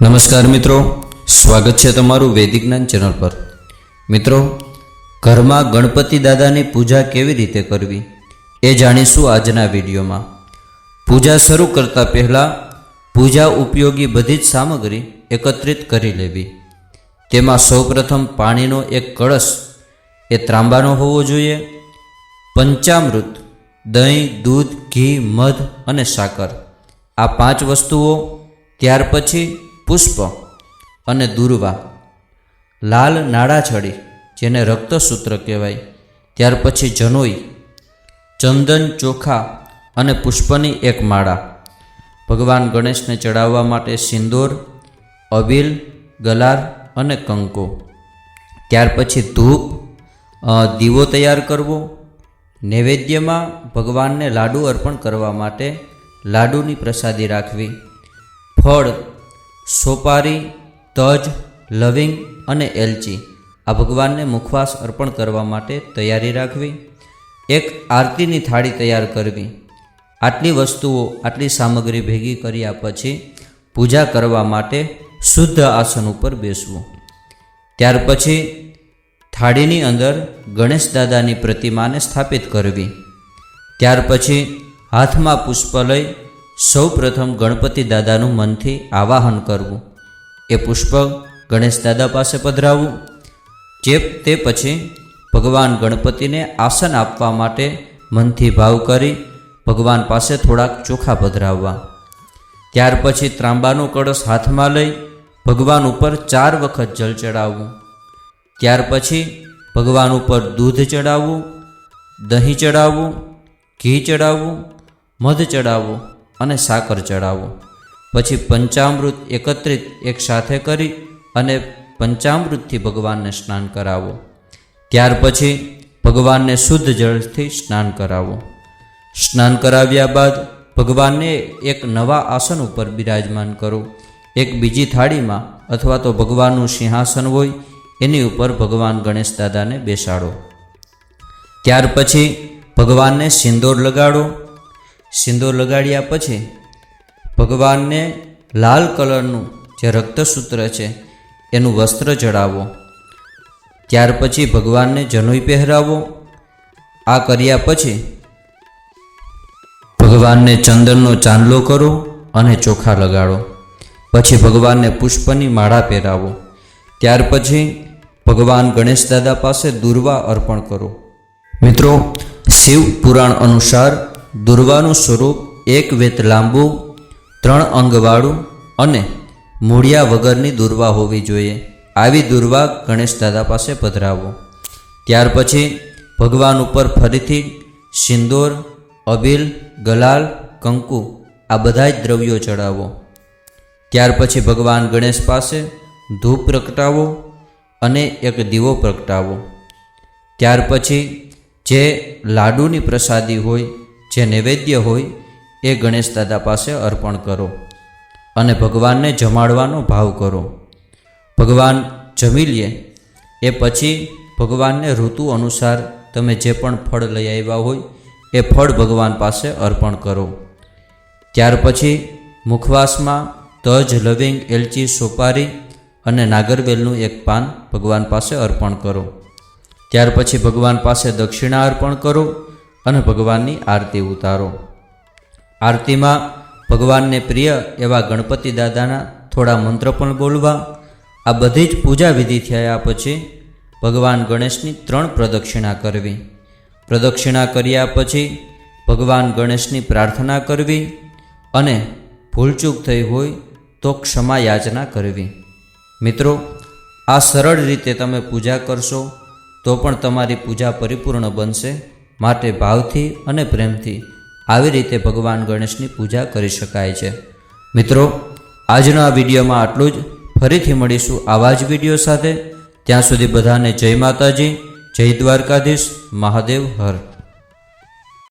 નમસ્કાર મિત્રો, સ્વાગત છે તમારું વૈદિક જ્ઞાન ચેનલ પર. મિત્રો, ઘરમાં ગણપતિ દાદાની પૂજા કેવી રીતે કરવી એ જાણીશું આજના વિડીયોમાં. પૂજા શરૂ કરતાં પહેલાં પૂજા ઉપયોગી બધી જ સામગ્રી એકત્રિત કરી લેવી. તેમાં સૌપ્રથમ પાણીનો એક કળશ એ ત્રાંબાનો હોવો જોઈએ, પંચામૃત, દહીં, દૂધ, ઘી, મધ અને સાકર. આ પાંચ વસ્તુઓ ત્યાર પછી પુષ્પ અને દુર્વા. લાલ નાળાછડી જેને રક્તસૂત્ર કહેવાય. ત્યાર પછી જનોઈ, ચંદન ચોખા અને પુષ્પની એક માળા. ભગવાન ગણેશને ચડાવવા માટે સિંદૂર, અબીલ, ગલાર અને કંકો. ત્યાર પછી ધૂપ દીવો તૈયાર કરવો. નૈવેદ્યમાં ભગવાનને લાડુ અર્પણ કરવા માટે લાડુની પ્રસાદી રાખવી. ફળ સોપારી, તજ, લવિંગ અને એલચી. આ ભગવાનને મુખવાસ અર્પણ કરવા માટે તૈયારી રાખવી. એક આરતીની થાળી તૈયાર કરવી. આટલી વસ્તુઓ, આટલી સામગ્રી ભેગી કર્યા પછી પૂજા કરવા માટે શુદ્ધ આસન ઉપર બેસવું. ત્યાર પછી થાળીની અંદર ગણેશ દાદાની પ્રતિમાને સ્થાપિત કરવી. ત્યાર પછી હાથમાં પુષ્પ લઈ સૌ પ્રથમ ગણપતિ દાદાનું મનથી આવાહન કરવું. એ પુષ્પ ગણેશ દાદા પાસે પધરાવવું. જે તે પછી ભગવાન ગણપતિને આસન આપવા માટે મનથી ભાવ કરી ભગવાન પાસે થોડાક ચોખા પધરાવવા. ત્યાર પછી ત્રાંબાનો કળશ હાથમાં લઈ ભગવાન ઉપર ચાર વખત જલ ચડાવવું. ત્યાર પછી ભગવાન ઉપર દૂધ ચડાવવું, દહીં ચડાવવું, ઘી ચડાવવું, મધ ચડાવવું. અને સાકર ચડાવો પછી પંચામૃત એકત્રિત એક સાથે કરી અને પંચામૃતથી ભગવાનને સ્નાન કરાવો. ત્યાર પછી ભગવાનને શુદ્ધ જળથી સ્નાન કરાવો. સ્નાન કરાવ્યા બાદ ભગવાનને એક નવા આસન ઉપર બિરાજમાન કરો. એક બીજી થાળીમાં અથવા તો ભગવાનનું સિંહાસન હોય એની ઉપર ભગવાન ગણેશ દાદાને બેસાડો. ત્યાર પછી ભગવાનને સિંદૂર લગાડો. સિંદૂર લગાડ્યા પછી ભગવાનને લાલ કલરનું જે રક્તસૂત્ર છે, એનું વસ્ત્ર ચડાવો ત્યાર પછી ભગવાનને જનોઈ પહેરાવો. આ કર્યા પછી ભગવાનને ચંદનનો ચાંદલો કરો અને ચોખા લગાડો. પછી ભગવાનને પુષ્પની માળા પહેરાવો. ત્યાર પછી ભગવાન ગણેશ દાદા પાસે દુર્વા અર્પણ કરો. મિત્રો, શિવ પુરાણ અનુસાર દુર્વાનું સ્વરૂપ એક વેત લાંબુ, ત્રણ અંગવાળું અને મૂળિયા વગરની દુર્વા હોવી જોઈએ. આવી દુર્વા ગણેશ દાદા પાસે પધરાવો. ત્યાર પછી ભગવાન ઉપર ફરીથી સિંદૂર, અબીલ, ગલાલ, કંકુ આ બધા જ દ્રવ્યો ચડાવો. ત્યાર પછી ભગવાન ગણેશ પાસે ધૂપ પ્રગટાવો અને એક દીવો પ્રગટાવો. ત્યાર પછી જે લાડુની પ્રસાદી હોય જે નૈવેદ્ય હોય એ ગણેશ દાદા પાસે અર્પણ કરો અને ભગવાનને જમાડવાનો ભાવ કરો. ભગવાન જમી લે, એ પછી ભગવાનને ઋતુ અનુસાર તમે જે પણ ફળ લઈ આવ્યા હોય એ ફળ ભગવાન પાસે અર્પણ કરો. ત્યાર પછી મુખવાસમાં તજ, લવિંગ, એલચી, સોપારી અને નાગરવેલનું એક પાન ભગવાન પાસે અર્પણ કરો. ત્યાર પછી ભગવાન પાસે દક્ષિણા અર્પણ કરો અને ભગવાનની આરતી ઉતારો. આરતીમાં ભગવાનને પ્રિય એવા ગણપતિ દાદાના થોડા મંત્ર પણ બોલવા. આ બધી જ પૂજા વિધિ થયા પછી ભગવાન ગણેશની ત્રણ પ્રદક્ષિણા કરવી. પ્રદક્ષિણા કર્યા પછી ભગવાન ગણેશની પ્રાર્થના કરવી અને ભૂલચૂક થઈ હોય તો ક્ષમા યાચના કરવી. મિત્રો, આ સરળ રીતે તમે પૂજા કરશો તો પણ તમારી પૂજા પરિપૂર્ણ બનશે. માટે ભાવથી અને પ્રેમથી આવી રીતે ભગવાન ગણેશની પૂજા કરી શકાય છે. મિત્રો, આજનો આ વિડીયોમાં આટલું જ. ફરીથી મળીશું આવા જ વીડિયો સાથે. ત્યાં સુધી બધાને જય માતાજી, જય દ્વારકાધીશ, મહાદેવ, હર.